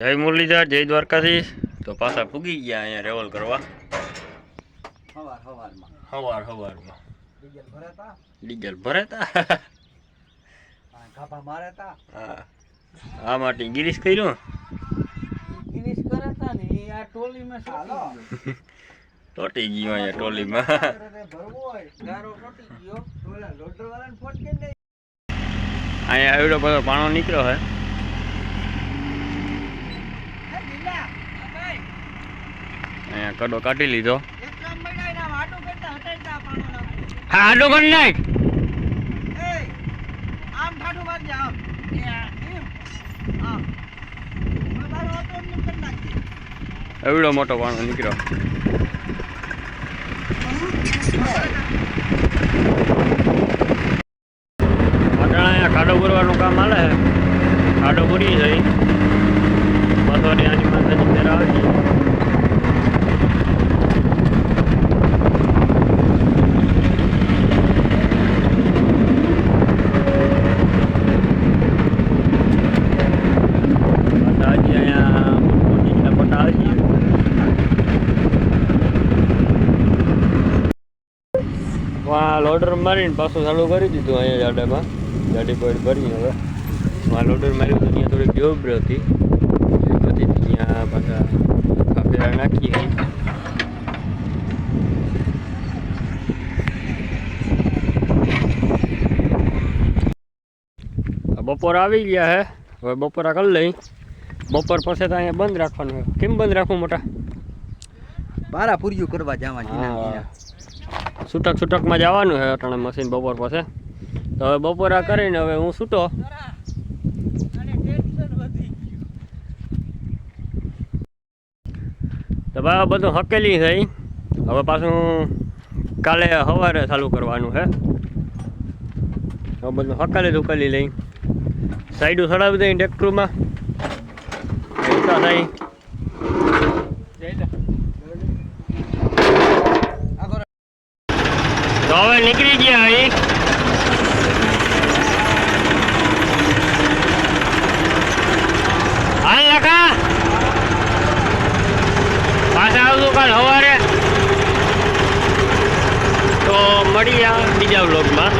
જય મુરલીધર જય દ્વારકાધીશ. તો પાછા પૂગી ગયા અહીંયા રેવલ કરવા. હવાર હવારમાં. સવાર સવારમાં ડીઝલ ભરાતા? ડીઝલ ભરે ગાભા મારતા? હા. આ માટે ગિરીશ કર્યું? ગિરીશ કરતા ને આ ટોલીમાં હાલો. તોટી ગયું અહીંયા ટોલીમાં. ભરવું હોય ગારો ટોટી ગયો. તો લોડર વાળાને ફોન કરી દે. અહીંયા એવડો બધો પાણો નીકળ્યો હે દિલા ભાઈ અહીંયા કડો કાઢી લીધો. હાડો હા. આડો કરી નાખ એવડો મોટો પાણો નીકળ્યો. અટાણે અહીંયા ખાડો પૂરવાનું કામ હાલે છે. ખાડો પૂરી જઈ બસો ત્યાંની માતાજી ઘેર આવી માતાજી અહીંયા મોટી પટા આવી વાં લોડર મારીને પાછું ચાલુ કરી દીધું અહીંયા જાડામાં. ગાડી પોઈન્ટ ભરી હવે. વાં લોડર માર્યું તો ત્યાં થોડીક જોબ હતી. બધી ત્યાં પાછા આખા નાખીએ બપોર આવી ગયા હે. હવે બપોરા કરી લઈ. બપોર પછી તો અહીંયા બંધ રાખવાનું કેમ બંધ રાખવું મોટા? બારા પૂર્યું કરવા જવા. છૂટક છૂટકમાં જવાનું છે અટાણે મશીન બપોર પાસે તો હવે બપોરા કરીને હવે હું છૂટો. તો ભાઈ બધું હકેલી થઈ હવે પાછું કાલે સવારે ચાલુ કરવાનું છે. હવે બધું હકાલી ધુકાલી લઈ. સાઈડું ચડાવી દઈ ટ્રેક્ટરમાં. ઊંચા થાય. તો હવે નીકળી ગયા અહીં. હાલ લખા પાછા આવતું કાલ સવારે તો મળીએ બીજા બ્લોગમાં